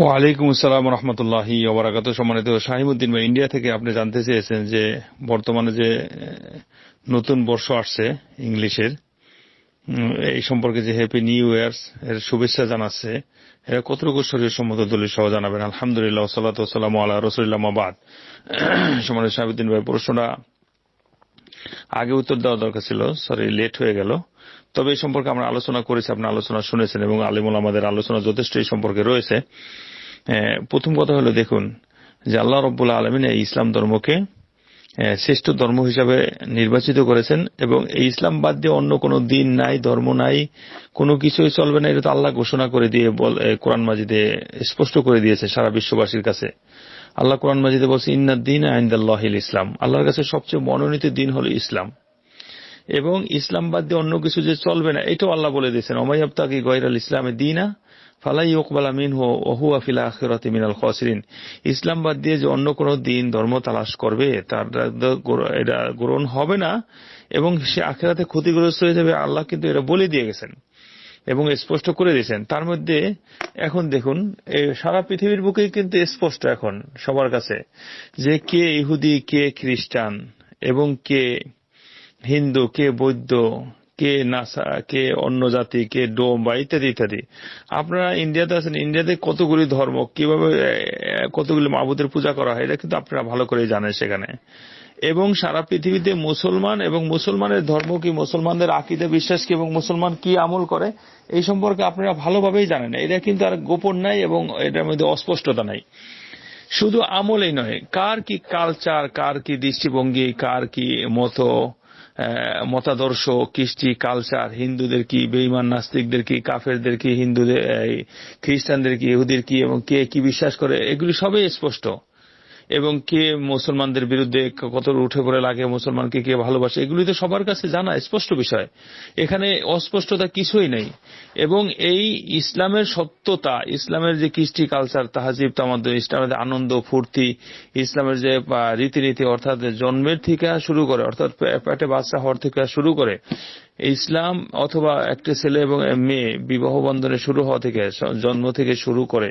ওয়ালাইকুম আসসালাম রহমতুল্লাহি ওবরাকাত সম্মানিত শাহিমুদ্দিন বা ইন্ডিয়া থেকে আপনি জানতে চেয়েছেন যে বর্তমানে যে নতুন বর্ষ আসছে ইংলিশের এই সম্পর্কে যে হ্যাপি নিউ ইয়ার্স এর শুভেচ্ছা জানাচ্ছে, এরা কতটুকু শরীর সম্মত দলিল সহ জানাবেন? আলহামদুলিল্লাহ সাল্লাম আল্লাহ রসুল্লাহ মাবাদ সম্মানিত শাহিবুদ্দিন ভাই, প্রশ্নটা আগে উত্তর দেওয়া দরকার ছিল সরি লেট হয়ে গেল। তবে এই সম্পর্কে আমরা আলোচনা করেছি আপনি আলোচনা শুনেছেন এবং আলিমুল আমাদের আলোচনা যথেষ্ট এই সম্পর্কে রয়েছে। প্রথম কথা হলো দেখুন যে আল্লাহ রব্বুল্লাহ আলমিন এই ইসলাম ধর্মকে শ্রেষ্ঠ ধর্ম হিসাবে নির্বাচিত করেছেন এবং এই ইসলাম বাদ দিয়ে অন্য কোনো দিন নাই, ধর্ম নাই, কোনো কিছুই চলবে না, এটা তো আল্লাহ ঘোষণা করে দিয়ে কোরআন মাজিদে স্পষ্ট করে দিয়েছে সারা বিশ্ববাসীর কাছে। আল্লাহ কোরআন মাজিদে বলছে, ইন্নাদ দিন আইন্দাল্লাহিল ইসলাম। আল্লাহর কাছে সবচেয়ে মনোনীত দিন হল ইসলাম। এবং ইসলাম বাদ দিয়ে অন্য কিছু যে চলবে না, এটাও আল্লাহ বলে দিয়েছেন ওমাইয়াবতাকি গয়রাল ইসলামে দিনা, ফালাই ইকবাল আমিন হো ওহু আফিলা আখিরাতে মিনাল খসরিন। ইসলাম বাদ দিয়ে যে অন্য কোনো দিন ধর্ম তালাশ করবে, তার এটা গ্রহণ হবে না, এবং সে আখেরাতে ক্ষতিগ্রস্ত হয়ে যাবে, আল্লাহ কিন্তু এটা বলে দিয়ে গেছেন এবং স্পষ্ট করে দিয়েছেন। তার মধ্যে এখন দেখুন সারা পৃথিবীর বুকেই কিন্তু স্পষ্ট এখন সবার কাছে যে কে ইহুদি, কে খ্রিস্টান এবং কে হিন্দু, কে বৌদ্ধ, কে নাসা, কে অন্য জাতি, কে ডোম বা ইত্যাদি ইত্যাদি। আপনারা ইন্ডিয়াতে আছেন, ইন্ডিয়াতে কতগুলি ধর্ম, কীভাবে কতগুলি মাবুদের পূজা করা হয়, এটা কিন্তু আপনারা ভালো করে জানেন সেখানে। এবং সারা পৃথিবীতে মুসলমান এবং মুসলমানের ধর্ম কি, মুসলমানদের আকিদে বিশ্বাস কি এবং মুসলমান কি আমল করে, এই সম্পর্কে আপনারা ভালোভাবেই জানেন। এটা কিন্তু আর গোপন নাই এবং এটার মধ্যে অস্পষ্টতা নাই। শুধু আমলেই নয়, কার কি কালচার কার কি দৃষ্টিভঙ্গি, কার কি মতো মতাদর্শ, কৃষ্টি কালচার হিন্দুদের কি বেইমান নাস্তিকদের কি, কাফেরদের কি, হিন্দুদের খ্রিস্টানদের কি, ইহুদের কি, এবং কে কি বিশ্বাস করে, এগুলি সবই স্পষ্ট। এবং কে মুসলমানদের বিরুদ্ধে কত উঠে পড়ে লাগে, মুসলমানকে কে ভালোবাসে এগুলি তো সবার কাছে জানা, স্পষ্ট বিষয়। এখানে অস্পষ্টতা কিছুই নেই। এবং এই ইসলামের সত্যতা, ইসলামের যে কৃষ্টি কালচার তাহাজিব তামাদ ইসলামের আনন্দ, ফুর্তি, ইসলামের যে রীতিনীতি, অর্থাৎ জন্মের থেকে শুরু করে, অর্থাৎ পেটে বাচ্চা হওয়ার থেকে শুরু করে, ইসলাম অথবা একটি ছেলে এবং মেয়ে বিবাহ বন্ধনে শুরু হওয়া থেকে জন্ম থেকে শুরু করে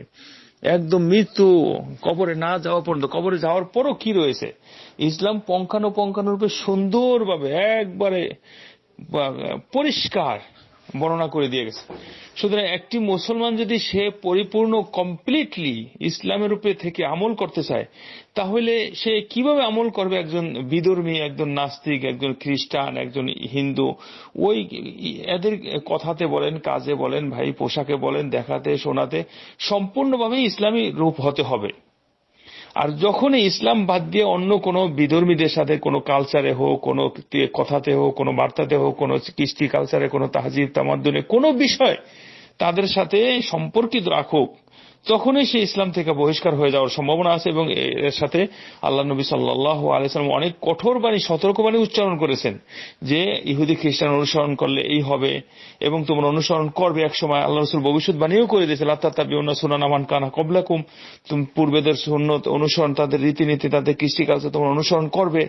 একদম মৃত্যু, কবরে না যাওয়া পর্যন্ত। কবরে যাওয়ার পরও কি রয়েছে? ইসলাম পঙ্খানু পঙ্খানুরূপে সুন্দরভাবে একবারে পরিষ্কার। বর্ণনা করে দিয়ে গেছে। সুতরাং একটি মুসলমান যদি সে পরিপূর্ণ কমপ্লিটলি ইসলামের উপরে থেকে আমল করতে চায়, তাহলে সে কীভাবে আমল করবে? একজন বিধর্মী, একজন নাস্তিক, একজন খ্রিস্টান, একজন হিন্দু, ওই এদের কথাতে বলেন, কাজে বলেন, ভাই পোশাকে বলেন, দেখাতে, শোনাতে সম্পূর্ণভাবে ইসলামী রূপ হতে হবে। আর যখনই ইসলাম বাদ দিয়ে অন্য কোনো বিধর্মীদের সাথে, কোনো কালচারে হোক, কোনো কথাতে হোক, কোনো বার্তাতে হোক, কোনো কৃষ্টি কালচারে কোনো তাহজিব তামাদ্দুনে কোনো বিষয় তাদের সাথে সম্পর্কিত রাখুক তখনই সে ইসলাম থেকে বহিষ্কার হয়ে যাওয়ার সম্ভাবনা আছে এবং এর সাথে আল্লাহ নবী সাল্লাহ আলাইসালাম অনেক কঠোর বাণী সতর্কবাণী উচ্চারণ করেছেন যে ইহুদি খ্রিস্টান অনুসরণ করলে এই হবে এবং তোমরা অনুসরণ করবে এক সময় আল্লাহ রসুল ভবিষ্যৎবাণীও করে দিয়েছে আত্মা সুনান আমান কানা কবলাকুম তুমি পূর্বেদের সুন্নত অনুসরণ, তাদের রীতিনীতি, তাদের কৃষ্টি কালচার তোমরা অনুসরণ করবে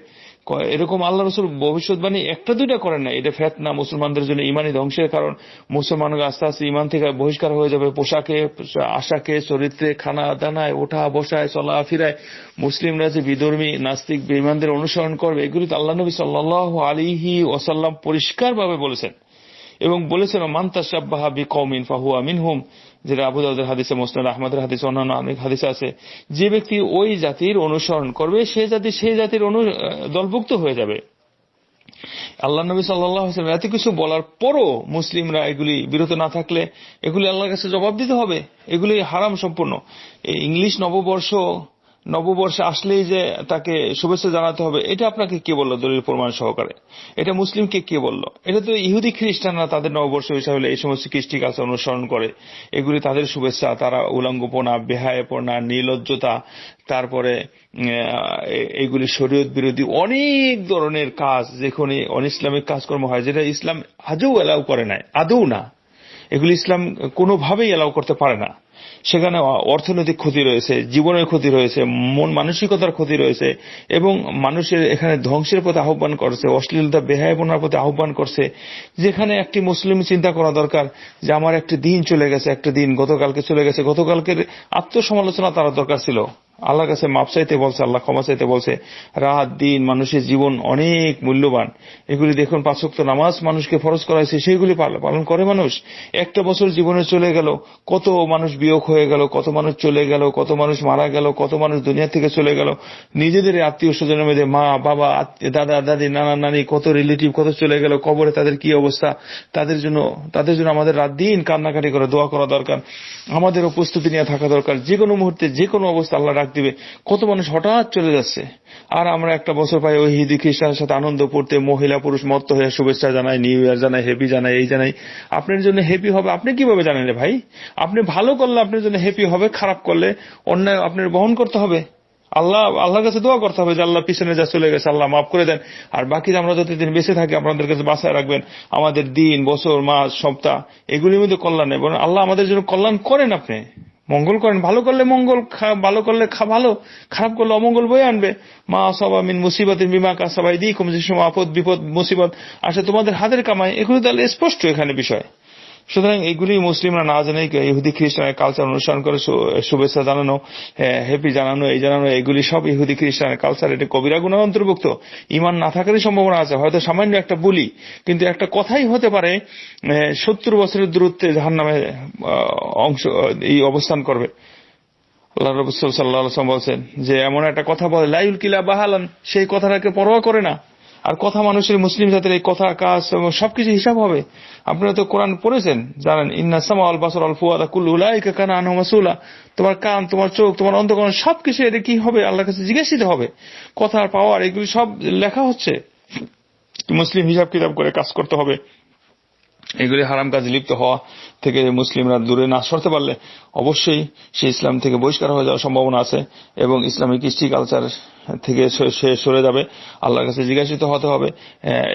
এরকম আল্লাহ রসুল ভবিষ্যৎবাণী একটা দুইটা করেন না এটা ফেতনা, মুসলমানদের জন্য ইমানি ধ্বংসের কারণ। মুসলমানরা আস্তে আস্তে ইমান থেকে বহিষ্কার হয়ে যাবে, পোশাকে আশাকে চরিত্রে খানা দানায়, ওঠা, বসায়, চলা, ফিরায় মুসলিমরা যে বিধর্মী, নাস্তিক বেইমানদের অনুসরণ করবে, এগুলি তো আল্লাহ নবী সাল্লাহ আলিহি ওসাল্লাম পরিষ্কারভাবে বলেছেন। এবং বলেছেন মান্তা সাব্বাহা বি কৌমিন ফাহুয়া মিনহুম যেটা আবু দাউদের হাদিসে, মোসনাদ আহমদের হাদিসে, অন্যান্য অনেক হাদিসে আছে। যে ব্যক্তি ওই জাতির অনুসরণ করবে, সে জাতি সেই জাতির দলভুক্ত হয়ে যাবে। আল্লাহ নবী সাল্লাম এত কিছু বলার পরও মুসলিমরা এগুলি বিরত না থাকলে এগুলি আল্লাহর কাছে জবাব দিতে হবে। এগুলি হারাম সম্পূর্ণ। এই ইংলিশ নববর্ষ নববর্ষে আসলেই যে তাকে শুভেচ্ছা জানাতে হবে, এটা আপনাকে কে বলল দলিল প্রমাণ সহকারে? এটা মুসলিমকে কে বলল? এটা তো ইহুদি খ্রিস্টানরা তাদের নববর্ষ হিসাবে এই সমস্ত কৃষ্টি কাজ অনুসরণ করে। এগুলি তাদের শুভেচ্ছা। তারা উলঙ্গপনা, বেহায়পনা, নির্লজ্জতা, তারপরে এইগুলি শরীয়ত বিরোধী অনেক ধরনের কাজ যেখানে অন ইসলামিক কাজকর্ম হয়, যেটা ইসলাম আজও এলাও করে নাই। আদৌ না। এগুলি ইসলাম কোনোভাবেই এলাও করতে পারে না। সেখানে অর্থনৈতিক ক্ষতি রয়েছে, জীবনের ক্ষতি রয়েছে, মন মানসিকতার ক্ষতি রয়েছে, এবং মানুষের এখানে ধ্বংসের প্রতি আহ্বান করছে, অশ্লীলতা, বেহায়পনার প্রতি আহ্বান করছে। যেখানে একটি মুসলিম চিন্তা করা দরকার যে আমার একটি দিন চলে গেছে, একটা দিন গতকালকে চলে গেছে। গতকালকের আত্মসমালোচনা তারা দরকার ছিল। আল্লাহর কাছে মাপ চাইতে বলছে, আল্লাহ ক্ষমা চাইতে বলছে, রাত, দিন, মানুষের জীবন অনেক মূল্যবান। এগুলি দেখুন পাঁচক্ত নামাজ মানুষকে ফরজ করা হয়েছে সেগুলি পালন করে মানুষ। একটা বছর জীবনে চলে গেল, কত মানুষ বিয়োগ হয়ে গেল, কত মানুষ চলে গেল, কত মানুষ মারা গেল, কত মানুষ দুনিয়া থেকে চলে গেল। নিজেদের আত্মীয় স্বজনের মধ্যে মা, বাবা দাদা, দাদি, নানা, নানি, কত রিলেটিভ কত চলে গেল, কবরে তাদের কি অবস্থা? তাদের জন্য তাদের জন্য আমাদের রাত দিন কান্নাকাটি করে, দোয়া করা দরকার। আমাদেরও প্রস্তুতি নিয়ে থাকা দরকার। যে কোনো মুহূর্তে যে কোনো অবস্থা আল্লাহ দিবে। কত মানুষ হঠাৎ চলে যাচ্ছে। আর আমরা একটা বছর পাই ওই হিন্দু খ্রিস্টানের সাথে আনন্দ করতে, মহিলা পুরুষ মত্ত হয়ে শুভেচ্ছা জানাই নিউ ইয়ার জানাই হ্যাপি জানাই, এই জানাই। আপনার জন্য হ্যাপি হবে, আপনি কীভাবে জানেন রে ভাই? আপনি ভালো করলে আপনার জন্য হ্যাপি হবে, খারাপ করলে অন্যায় আপনার বহন করতে হবে। আল্লাহ, আল্লাহর কাছে দোয়া করতে হবে যে আল্লাহ পিছনে যা চলে গেছে, আল্লাহ মাফ করে দেন। আর বাকি আমরা যতদিন বেঁচে থাকি, আপনাদের কাছে বাসায় রাখবেন। আমাদের দিন, বছর, মাস, সপ্তাহ, এগুলির মধ্যে কল্যাণ নেই। বরং আল্লাহ আমাদের জন্য কল্যাণ করেন আপনি। মঙ্গল করেন, ভালো করলে মঙ্গল ভালো করলে ভালো, খারাপ করলে অমঙ্গল বয়ে আনবে। মা সবা মিন মুসিবতের বিমা কাসাবাই দিই কম যে সময় আপদ, বিপদ, মুসিবত আসে তোমাদের হাতের কামাই। এগুলো তাহলে স্পষ্ট এখানে বিষয়। সুতরাং এগুলি মুসলিমরা না জানে ইহুদি খ্রিস্টানের কালচার অনুসরণ করে শুভেচ্ছা জানানো হ্যাপি জানানো, এই জানানো, এগুলি সব ইহুদি খ্রিস্টানের কালচার এটা কবিরা গুণার অন্তর্ভুক্ত। ইমান না থাকারই সম্ভাবনা আছে, হয়তো সামান্য একটা বলি, কিন্তু একটা কথাই হতে পারে সত্তর বছরের দূরত্বে যাহার নামে অংশ, এই অবস্থান করবে। আল্লাহ রবুল সাল্লাহ বলছেন যে, এমন একটা কথা বলে, লাইউল কিলা বাহালান, সেই কথাটাকে পরোয়া করে না। আর কথা মানুষের, মুসলিম জাতির এই কথা, কাজ এবং সবকিছু হিসাব হবে। আপনারা তো কোরআন পড়েছেন, জানেন, ইন্না সামা আল বাসর আল ফুয়াদা কুল কানা আনহু তোমার কান, তোমার চোখ, তোমার অন্তকরণ সবকিছু এটা কি হবে? আল্লাহর কাছে জিজ্ঞাসিত হবে। কথার পাওয়ার, এগুলি সব লেখা হচ্ছে। মুসলিম হিসাব কিতাব করে কাজ করতে হবে। এগুলি হারাম কাজে লিপ্ত হওয়া থেকে মুসলিমরা দূরে না সরতে পারলে অবশ্যই সে ইসলাম থেকে বহিষ্কার হয়ে যাওয়ার সম্ভাবনা আছে এবং ইসলামিক কৃষ্টি কালচার থেকে সে- সরে যাবে, আল্লাহর কাছে জিজ্ঞাসিত হতে হবে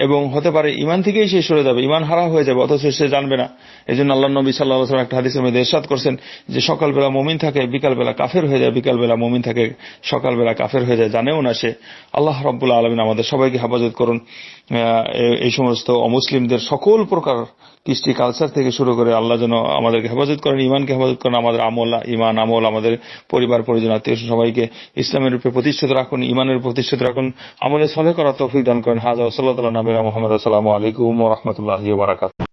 এবং হতে পারে ইমান থেকেই সে সরে যাবে, ইমান হারা হয়ে যাবে, অথচ সে জানবে না। এই জন্য আল্লাহ নবী সাল্লাহ একটা হাদিসের মধ্যে এরশাদ করছেন যে সকালবেলা মমিন থাকে, বিকালবেলা কাফের হয়ে যায়, বিকালবেলা মমিন থাকে, সকালবেলা কাফের হয়ে যায়, জানেও না সে। আল্লাহ রব্বুল্লাহ আলমিন আমাদের সবাইকে হেফাজত করুন। এই সমস্ত অমুসলিমদের সকল প্রকার কৃষ্টি কালচার থেকে শুরু করে আল্লাহ যেন আমাদেরকে হেফাজত করেন ইমানকে হেফাজত করেন, আমাদের আমল ইমান আমল, আমাদের পরিবার, পরিজন, আত্মীয় সবাইকে ইসলামের রূপে প্রতিষ্ঠিত রাখুন ইমানের প্রতিষ্ঠিত রাখুন, আমলে সলে করা তৌফিক দান করেন। হাজা সাল্লাহ নবীরা মোহাম্মদ আসসালামু আলাইকুম রহমতুল্লাহ বারাকাত